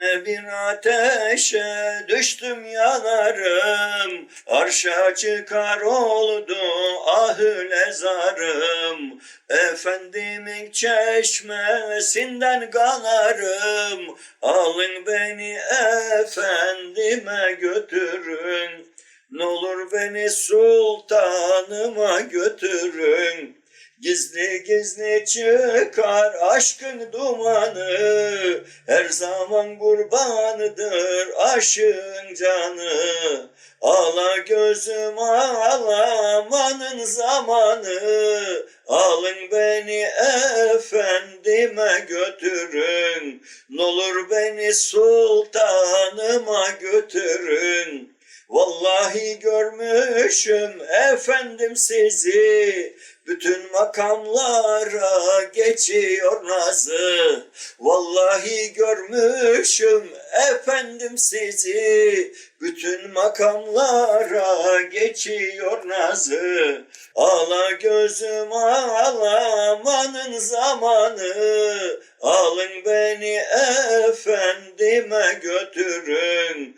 Bir ateşe düştüm yanarım. Arşa çıkar oldu ahüle zarım Efendimin çeşmesinden kanarım. Alın beni efendime götürün. Ne olur beni sultanıma götürün Gizli gizli çıkar aşkın dumanı. Her zaman kurbanıdır aşığın canı. Ağla gözüm ağlamanın zamanı. Alın beni efendime götürün. N'olur beni sultanıma götürün. Vallahi görmüşüm efendim sizi makamlara geçiyor nazı. Vallahi görmüşüm efendim sizi. Bütün makamlara geçiyor nazı. Ağla gözüm ağlamanın zamanı. Alın beni efendime götürün